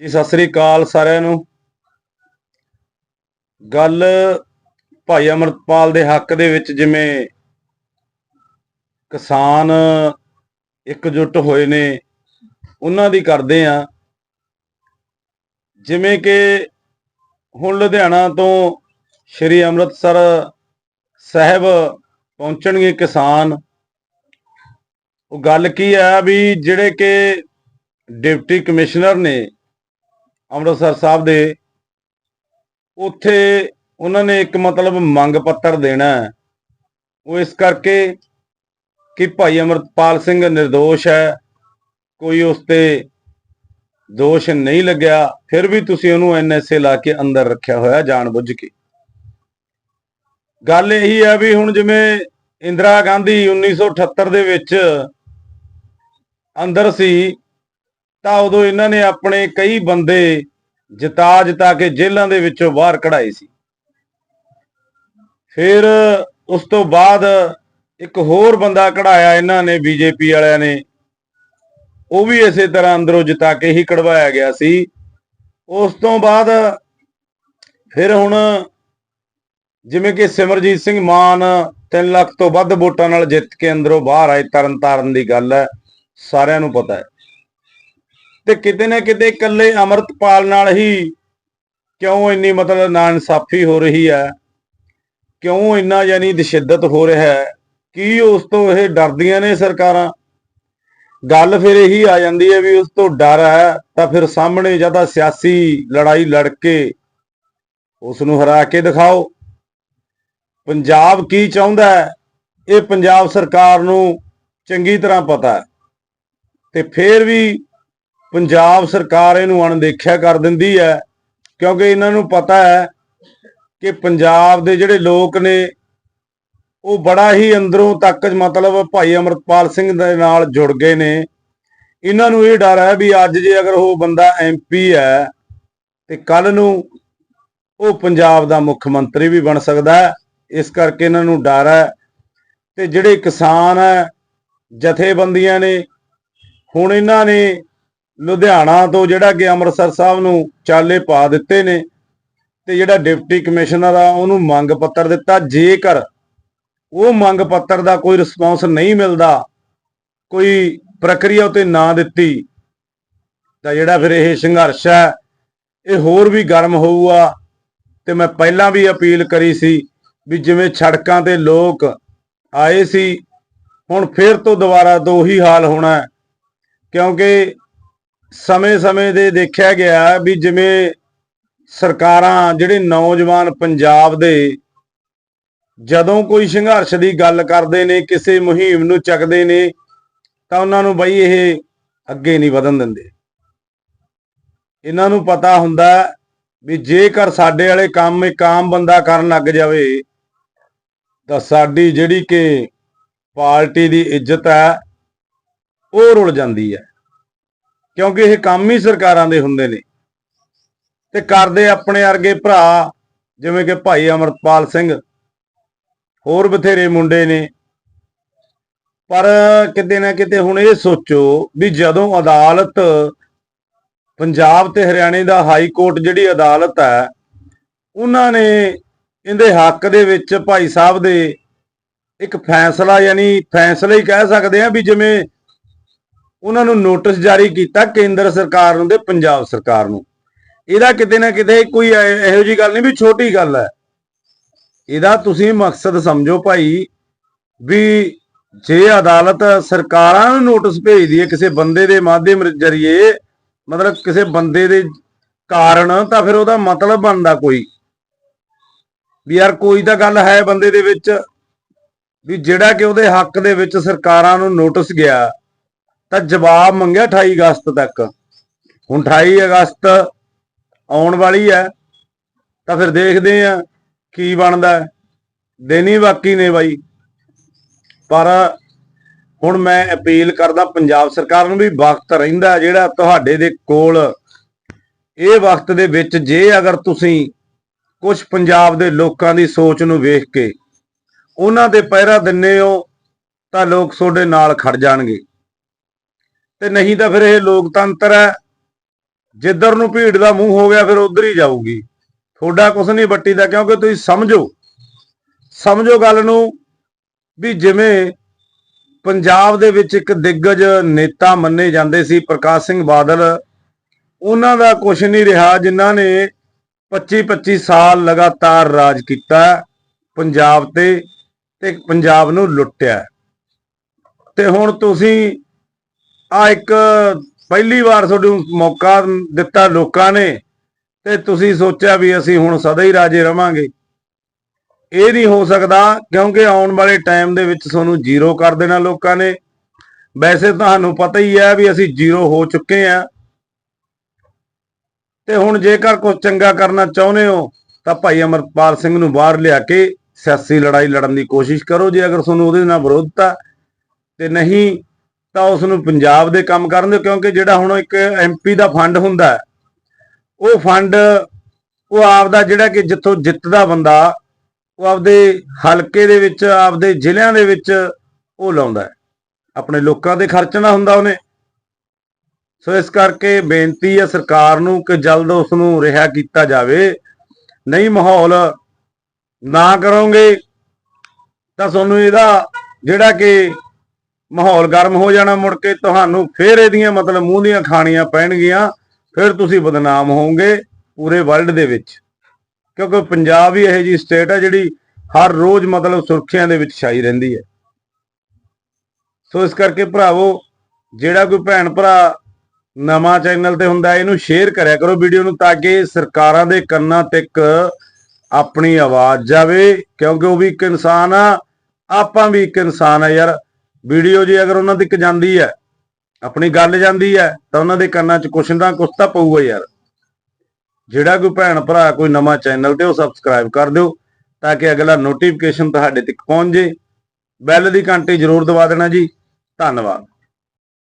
ਜੀ, ਸਤਿ ਸ੍ਰੀ ਅਕਾਲ ਸਾਰਿਆਂ ਨੂੰ। ਗੱਲ ਭਾਈ ਅਮਰਪਾਲ ਦੇ ਹੱਕ ਦੇ ਵਿੱਚ ਜਿਵੇਂ ਕਿਸਾਨ ਇਕਜੁੱਟ ਹੋਏ ਨੇ, ਉਹਨਾਂ ਦੀ ਕਰਦੇ ਆ। ਜਿਵੇਂ ਕਿ ਹੁਣ ਲੁਧਿਆਣਾ ਤੋਂ ਸ਼੍ਰੀ ਅੰਮ੍ਰਿਤਸਰ ਸਾਹਿਬ ਪਹੁੰਚਣਗੇ ਕਿਸਾਨ। ਉਹ ਗੱਲ ਕੀ ਆ ਵੀ ਜਿਹੜੇ ਕਿ ਡਿਪਟੀ ਕਮਿਸ਼ਨਰ ਨੇ ਅੰਮ੍ਰਿਤਸਰ ਸਾਹਿਬ ਦੇ, ਉੱਥੇ ਉਹਨਾਂ ਨੇ ਇੱਕ ਮਤਲਬ ਮੰਗ ਪੱਤਰ ਦੇਣਾ ਉਹ ਇਸ ਕਰਕੇ ਕਿ ਭਾਈ ਅਮਰਪਾਲ ਸਿੰਘ નિર્ਦੋਸ਼ ਹੈ, ਕੋਈ ਉਸ ਤੇ ਦੋਸ਼ ਨਹੀਂ ਲੱਗਿਆ, ਫਿਰ ਵੀ ਤੁਸੀਂ ਉਹਨੂੰ ਐਨਐਸਏ ਲਾ ਕੇ ਅੰਦਰ ਰੱਖਿਆ ਹੋਇਆ ਜਾਣ ਬੁੱਝ ਕੇ। ਗੱਲ ਇਹੀ ਹੈ ਵੀ ਹੁਣ ਜਿਵੇਂ ਇੰਦਰਾ ਗਾਂਧੀ 1978 ਦੇ ਵਿੱਚ ਅੰਦਰ ਸੀ ਤਾਂ ਉਦੋਂ ਇਹਨਾਂ ਨੇ ਆਪਣੇ ਕਈ ਬੰਦੇ ਜਿਤਾ ਜਿਤਾ ਕੇ ਜੇਲ੍ਹਾਂ ਦੇ ਵਿੱਚੋਂ ਬਾਹਰ ਕਢਾਏ ਸੀ। ਫਿਰ ਉਸ ਤੋਂ ਬਾਅਦ ਇੱਕ ਹੋਰ ਬੰਦਾ ਕਢਾਇਆ ਇਹਨਾਂ ਨੇ, ਬੀਜੇਪੀ ਵਾਲਿਆਂ ਨੇ। ਉਹ ਵੀ ਇਸੇ ਤਰ੍ਹਾਂ ਅੰਦਰੋਂ ਜਿਤਾ ਕੇ ਹੀ ਕਢਵਾਇਆ ਗਿਆ ਸੀ। ਉਸ ਤੋਂ ਬਾਅਦ ਫਿਰ ਹੁਣ ਜਿਵੇਂ ਕਿ ਸਿਮਰਜੀਤ ਸਿੰਘ ਮਾਨ 3 ਲੱਖ ਤੋਂ ਵੱਧ ਵੋਟਾਂ ਨਾਲ ਜਿੱਤ ਕੇ ਅੰਦਰੋਂ ਬਾਹਰ ਆਏ ਤਰਨ ਤਾਰਨ ਦੀ ਗੱਲ ਹੈ, ਸਾਰਿਆਂ ਨੂੰ ਪਤਾ ਹੈ। ਤੇ ਕਿਤੇ ਨਾ ਕਿਤੇ ਇਕੱਲੇ ਅਮਰਤਪਾਲ ਨਾਲ ਹੀ ਕਿਉਂ ਇੰਨੀ ਮਤਲਬ ਨਾ ਇਨਸਾਫੀ ਹੋ ਰਹੀ ਹੈ? ਕਿਉਂ ਇੰਨਾ ਯਾਨੀ ਦਸ਼ਿੱਦਤ ਹੋ ਰਿਹਾ ਹੈ? ਕੀ ਉਸ ਤੋਂ ਇਹ ਡਰਦੀਆਂ ਨੇ ਸਰਕਾਰਾਂ? ਗੱਲ ਫਿਰ ਇਹੀ ਆ ਜਾਂਦੀ ਹੈ ਵੀ ਉਸ ਤੋਂ ਡਰ ਹੈ, ਤਾਂ ਫਿਰ ਸਾਹਮਣੇ ਜ਼ਿਆਦਾ ਸਿਆਸੀ ਲੜਾਈ ਲੜ ਕੇ ਉਸ ਨੂੰ ਹਰਾ ਕੇ ਦਿਖਾਓ। ਪੰਜਾਬ ਕੀ ਚਾਹੁੰਦਾ ਹੈ? ਇਹ ਪੰਜਾਬ ਸਰਕਾਰ ਨੂੰ ਚੰਗੀ ਤਰ੍ਹਾਂ ਪਤਾ ਹੈ। ਤੇ ਫਿਰ ਵੀ ਪੰਜਾਬ ਸਰਕਾਰ ਇਹਨੂੰ ਅਣਦੇਖਿਆ ਕਰ ਦਿੰਦੀ ਹੈ, ਕਿਉਂਕਿ ਇਹਨਾਂ ਨੂੰ ਪਤਾ ਹੈ ਕਿ ਪੰਜਾਬ ਦੇ ਜਿਹੜੇ ਲੋਕ ਨੇ, ਉਹ ਬੜਾ ਹੀ ਅੰਦਰੋਂ ਤੱਕ ਮਤਲਬ ਭਾਈ ਅਮਰਪਾਲ ਸਿੰਘ ਦੇ ਨਾਲ ਜੁੜ ਗਏ ਨੇ। ਇਹਨਾਂ ਨੂੰ ਇਹ ਡਰ ਹੈ ਵੀ ਅੱਜ ਜੇ ਅਗਰ ਉਹ ਬੰਦਾ ਐਮਪੀ ਹੈ, ਤੇ ਕੱਲ ਨੂੰ ਉਹ ਪੰਜਾਬ ਦਾ ਮੁੱਖ ਮੰਤਰੀ ਵੀ ਬਣ ਸਕਦਾ ਹੈ। ਇਸ ਕਰਕੇ ਇਹਨਾਂ ਨੂੰ ਡਰ ਹੈ। ਤੇ ਜਿਹੜੇ ਕਿਸਾਨ ਹੈ, ਜਥੇਬੰਦੀਆਂ ਨੇ, ਹੁਣ ਇਹਨਾਂ ਨੇ ਲੁਧਿਆਣਾ ਤੋਂ ਜਿਹੜਾ ਕਿ ਅੰਮ੍ਰਿਤਸਰ ਸਾਹਿਬ ਨੂੰ ਚਾਲੇ ਪਾ ਦਿੱਤੇ ਨੇ ਤੇ ਜਿਹੜਾ ਡਿਪਟੀ ਕਮਿਸ਼ਨਰ ਆ, ਉਹਨੂੰ ਮੰਗ ਪੱਤਰ ਦਿੱਤਾ। ਜੇਕਰ ਉਹ ਮੰਗ ਪੱਤਰ ਦਾ ਕੋਈ ਰਿਸਪੌਂਸ ਨਹੀਂ ਮਿਲਦਾ, ਕੋਈ ਪ੍ਰਕਿਰਿਆ ਉਤੇ ਨਾ ਦਿੱਤੀ, ਤਾਂ ਜਿਹੜਾ ਫਿਰ ਇਹ ਸੰਘਰਸ਼ ਹੈ, ਇਹ ਹੋਰ ਵੀ ਗਰਮ ਹੋਊਗਾ। ਤੇ ਮੈਂ ਪਹਿਲਾਂ ਵੀ ਅਪੀਲ ਕਰੀ ਸੀ ਵੀ ਜਿਵੇਂ ਸੜਕਾਂ ਤੇ ਲੋਕ ਆਏ ਸੀ, ਹੁਣ ਫਿਰ ਤੋਂ ਦੁਬਾਰਾ ਦੋ ਉਹੀ ਹਾਲ ਹੋਣਾ ਕਿਉਂਕਿ ਸਮੇਂ-ਸਮੇਂ ਦੇ ਦੇਖਿਆ ਗਿਆ ਵੀ ਜਿਵੇਂ ਸਰਕਾਰਾਂ, ਜਿਹੜੇ ਨੌਜਵਾਨ ਪੰਜਾਬ ਦੇ ਜਦੋਂ ਕੋਈ ਸੰਘਰਸ਼ ਦੀ ਗੱਲ ਕਰਦੇ ਨੇ, ਕਿਸੇ ਮੁਹਿੰਮ ਨੂੰ ਚੱਕਦੇ ਨੇ, ਤਾਂ ਉਹਨਾਂ ਨੂੰ ਬਈ ਇਹ ਅੱਗੇ ਨਹੀਂ ਵਧਣ ਦਿੰਦੇ। ਇਹਨਾਂ ਨੂੰ ਪਤਾ ਹੁੰਦਾ ਵੀ ਜੇਕਰ ਸਾਡੇ ਵਾਲੇ ਕੰਮ ਇੱਕ ਆਮ ਬੰਦਾ ਕਰਨ ਲੱਗ ਜਾਵੇ, ਤਾਂ ਸਾਡੀ ਜਿਹੜੀ ਕਿ ਪਾਰਟੀ ਦੀ ਇੱਜ਼ਤ ਹੈ, ਉਹ ਰੁਲ ਜਾਂਦੀ ਹੈ। ਕਿਉਂਕਿ ਇਹ ਕੰਮ ਹੀ ਸਰਕਾਰਾਂ ਦੇ ਹੁੰਦੇ ਨੇ। ਤੇ ਕਰਦੇ ਆਪਣੇ ਵਰਗੇ ਭਰਾ, ਜਿਵੇਂ ਕਿ ਭਾਈ ਅਮਰਪਾਲ ਸਿੰਘ, ਹੋਰ ਬਥੇਰੇ ਮੁੰਡੇ ਨੇ। ਪਰ ਕਿਤੇ ਨਾ ਕਿਤੇ ਹੁਣ ਇਹ ਸੋਚੋ ਵੀ ਜਦੋਂ ਅਦਾਲਤ ਪੰਜਾਬ ਤੇ ਹਰਿਆਣੇ ਦਾ ਹਾਈ ਕੋਰਟ ਜਿਹੜੀ ਅਦਾਲਤ ਹੈ, ਉਹਨਾਂ ਨੇ ਇਹਦੇ ਹੱਕ ਦੇ ਵਿੱਚ ਭਾਈ ਸਾਹਿਬ ਦੇ ਇੱਕ ਫੈਸਲਾ, ਯਾਨੀ ਫੈਸਲਾ ਹੀ ਕਹਿ ਸਕਦੇ ਆ ਵੀ ਜਿਵੇਂ ਉਹਨਾਂ ਨੂੰ ਨੋਟਿਸ ਜਾਰੀ ਕੀਤਾ ਕੇਂਦਰ ਸਰਕਾਰ ਨੂੰ ਤੇ ਪੰਜਾਬ ਸਰਕਾਰ ਨੂੰ। ਇਹਦਾ ਕਿਤੇ ਨਾ ਕਿਤੇ ਕੋਈ ਇਹੋ ਜੀ ਗੱਲ ਨਹੀਂ ਵੀ ਛੋਟੀ ਗੱਲ ਹੈ। ਇਹਦਾ ਤੁਸੀਂ ਮਕਸਦ ਸਮਝੋ ਭਾਈ ਵੀ ਜੇ ਅਦਾਲਤ ਸਰਕਾਰਾਂ ਨੂੰ ਨੋਟਿਸ ਭੇਜਦੀ ਹੈ ਕਿਸੇ ਬੰਦੇ ਦੇ ਮਾਧਿਅਮ ਜਰੀਏ, ਮਤਲਬ ਕਿਸੇ ਬੰਦੇ ਦੇ ਕਾਰਨ, ਤਾਂ ਫਿਰ ਉਹਦਾ ਮਤਲਬ ਬਣਦਾ ਕੋਈ। ਵੀ ਯਾਰ ਕੋਈ ਤਾਂ ਗੱਲ ਹੈ ਬੰਦੇ ਦੇ ਵਿੱਚ ਵੀ ਜਿਹੜਾ ਕਿ ਉਹਦੇ ਹੱਕ ਦੇ ਵਿੱਚ ਸਰਕਾਰਾਂ ਨੂੰ ਨੋਟਿਸ ਗਿਆ। ਤਾਂ ਜਵਾਬ ਮੰਗਿਆ 28 ਅਗਸਤ ਤੱਕ। ਹੁਣ 28 ਅਗਸਤ ਆਉਣ ਵਾਲੀ ਹੈ, ਤਾਂ ਫਿਰ ਦੇਖਦੇ ਆ ਕੀ ਬਣਦਾ ਦਿਨ ਹੀ ਬਾਕੀ ਨੇ ਬਾਈ। ਪਰ ਹੁਣ ਮੈਂ ਅਪੀਲ ਕਰਦਾ ਪੰਜਾਬ ਸਰਕਾਰ ਨੂੰ ਵੀ ਵਕਤ ਰਹਿੰਦਾ ਜਿਹੜਾ ਤੁਹਾਡੇ ਦੇ ਕੋਲ। ਇਹ ਵਕਤ ਦੇ ਵਿੱਚ ਜੇ ਅਗਰ ਤੁਸੀਂ ਕੁਝ ਪੰਜਾਬ ਦੇ ਲੋਕਾਂ ਦੀ ਸੋਚ ਨੂੰ ਵੇਖ ਕੇ ਉਹਨਾਂ ਦੇ ਪਹਿਰਾ ਦਿੰਨੇ ਹੋ, ਤਾਂ ਲੋਕ ਤੁਹਾਡੇ ਨਾਲ ਖੜ ਜਾਣਗੇ। ਤੇ ਨਹੀਂ ਤਾਂ ਫਿਰ ਇਹ ਲੋਕਤੰਤਰ ਹੈ। ਜਿੱਧਰ ਨੂੰ ਭੀੜ ਦਾ ਮੂੰਹ ਹੋ ਗਿਆ, ਫਿਰ ਉਧਰ ਹੀ ਜਾਊਗੀ। ਤੁਹਾਡਾ ਕੁਛ ਨਹੀਂ ਬੱਟੀ ਦਾ ਕਿਉਂਕਿ ਤੁਸੀਂ ਸਮਝੋ। ਸਮਝੋ ਗੱਲ ਨੂੰ ਵੀ ਜਿਵੇਂ ਪੰਜਾਬ ਦੇ ਵਿੱਚ ਇੱਕ ਦਿੱਗਜ ਨੇਤਾ ਮੰਨੇ ਜਾਂਦੇ ਸੀ, ਪ੍ਰਕਾਸ਼ ਸਿੰਘ ਬਾਦਲ। ਉਹਨਾਂ ਦਾ ਕੁਛ ਨਹੀਂ ਰਿਹਾ, ਜਿਨ੍ਹਾਂ ਨੇ 25 25 ਸਾਲ ਲਗਾਤਾਰ ਰਾਜ ਕੀਤਾ ਪੰਜਾਬ ਤੇ ਤੇ ਪੰਜਾਬ ਨੂੰ ਲੁੱਟਿਆ। ਤੇ ਹੁਣ ਤੁਸੀਂ ਆ ਇੱਕ ਪਹਿਲੀ ਵਾਰ ਤੁਹਾਨੂੰ ਮੌਕਾ ਦਿੱਤਾ ਲੋਕਾਂ ਨੇ ਤੇ ਤੁਸੀਂ ਸੋਚਿਆ ਵੀ ਅਸੀਂ ਹੁਣ ਸਦਾ ਹੀ ਰਾਜੇ ਰਵਾਂਗੇ। ਇਹ ਨਹੀਂ ਹੋ ਸਕਦਾ ਕਿਉਂਕਿ ਆਉਣ ਵਾਲੇ ਟਾਈਮ ਦੇ ਵਿੱਚ ਤੁਹਾਨੂੰ ਜ਼ੀਰੋ ਕਰ ਦੇਣਾ ਲੋਕਾਂ ਨੇ। ਵੈਸੇ ਤੁਹਾਨੂੰ ਪਤਾ ਹੀ ਹੈ ਵੀ ਅਸੀਂ ਜ਼ੀਰੋ ਹੋ ਚੁੱਕੇ ਆ ਤੇ ਹੁਣ ਜੇਕਰ ਕੁਝ ਚੰਗਾ ਕਰਨਾ ਚਾਹੁੰਦੇ ਹੋ ਤਾਂ ਭਾਈ ਅਮਰਪਾਲ ਸਿੰਘ ਨੂੰ ਬਾਹਰ ਲਿਆ ਕੇ ਸਿਆਸੀ ਲੜਾਈ ਲੜਨ ਦੀ ਕੋਸ਼ਿਸ਼ ਕਰੋ ਜੇ ਅਗਰ ਤੁਹਾਨੂੰ ਉਹਦੇ ਨਾਲ ਵਿਰੋਧਤਾ ਤੇ ਨਹੀਂ ਤਾਂ ਉਸ ਨੂੰ ਪੰਜਾਬ ਦੇ ਕੰਮ ਕਰਨ ਦਿਓ, ਕਿਉਂਕਿ ਜਿਹੜਾ ਹੁਣ ਇੱਕ ਐਮਪੀ ਦਾ ਫੰਡ ਹੁੰਦਾ ਉਹ ਫੰਡ ਉਹ ਆਪਦਾ ਜਿਹੜਾ ਕਿ ਜਿੱਥੋਂ ਜਿੱਤਦਾ ਬੰਦਾ, ਉਹ ਆਪਦੇ ਹਲਕੇ ਦੇ ਵਿੱਚ, ਆਪਦੇ ਜ਼ਿਲ੍ਹਿਆਂ ਦੇ ਵਿੱਚ ਉਹ ਲਾਉਂਦਾ ਆਪਣੇ ਲੋਕਾਂ ਦੇ ਖਰਚਣਾ ਹੁੰਦਾ ਉਹਨੇ। ਸੋ ਇਸ ਕਰਕੇ ਬੇਨਤੀ ਹੈ ਸਰਕਾਰ ਨੂੰ ਕਿ ਜਲਦ ਉਸ ਨੂੰ ਰਿਹਾ ਕੀਤਾ ਜਾਵੇ। ਨਹੀਂ ਮਾਹੌਲ ਨਾ ਕਰੋਗੇ, ਤਾਂ ਤੁਹਾਨੂੰ ਇਹਦਾ ਜਿਹੜਾ ਕਿ ਮਾਹੌਲ ਗਰਮ ਹੋ ਜਾਣਾ ਮੁੜ ਕੇ, ਤੁਹਾਨੂੰ ਫੇਰ ਇਹਦੀਆਂ ਮਤਲਬ ਮੂੰਹ ਦੀਆਂ ਖਾਣੀਆਂ ਪੈਣਗੀਆਂ, ਫਿਰ ਤੁਸੀਂ ਬਦਨਾਮ ਹੋਵੋਗੇ ਪੂਰੇ ਵਰਲਡ ਦੇ ਵਿੱਚ। ਕਿਉਂਕਿ ਪੰਜਾਬ ਹੀ ਇਹੋ ਜੀ ਸਟੇਟ ਹੈ ਜਿਹੜੀ ਹਰ ਰੋਜ਼ ਮਤਲਬ ਸੁਰਖੀਆਂ ਦੇ ਵਿੱਚ ਛਾਈ ਰਹਿੰਦੀ ਹੈ। ਸੋ ਇਸ ਕਰਕੇ ਭਰਾਵੋ, ਜਿਹੜਾ ਕੋਈ ਭੈਣ ਭਰਾ ਨਵਾਂ ਚੈਨਲ ਤੇ ਹੁੰਦਾ, ਇਹਨੂੰ ਸ਼ੇਅਰ ਕਰਿਆ ਕਰੋ ਵੀਡੀਓ ਨੂੰ ਤਾਂ ਕਿ ਸਰਕਾਰਾਂ ਦੇ ਕੰਨਾਂ ਤੱਕ ਆਪਣੀ ਆਵਾਜ਼ ਜਾਵੇ, ਕਿਉਂਕਿ ਉਹ ਵੀ ਇੱਕ ਇਨਸਾਨ ਆ, ਆਪਾਂ ਵੀ ਇੱਕ ਇਨਸਾਨ ਆ ਯਾਰ। ਵੀਡੀਓ ਜੇ ਅਗਰ ਉਹਨਾਂ ਤੱਕ ਜਾਂਦੀ ਹੈ, ਆਪਣੀ ਗੱਲ ਜਾਂਦੀ ਹੈ, ਤਾਂ ਉਹਨਾਂ ਦੇ ਕੰਨਾਂ 'ਚ ਕੁਛ ਨਾ ਕੁਛ ਤਾਂ ਪਊਗਾ ਯਾਰ। ਜਿਹੜਾ ਕੋਈ ਭੈਣ ਭਰਾ ਕੋਈ ਨਵਾਂ ਚੈਨਲ ਤੇ ਉਹ ਸਬਸਕ੍ਰਾਈਬ ਕਰ ਦਿਓ, ਤਾਂ ਕਿ ਅਗਲਾ ਨੋਟੀਫਿਕੇਸ਼ਨ ਤੁਹਾਡੇ ਤੱਕ ਪਹੁੰਚ ਜੇ। ਬੈਲ ਦੀ ਘੰਟੀ ਜ਼ਰੂਰ ਦਬਾ ਦੇਣਾ ਜੀ। ਧੰਨਵਾਦ।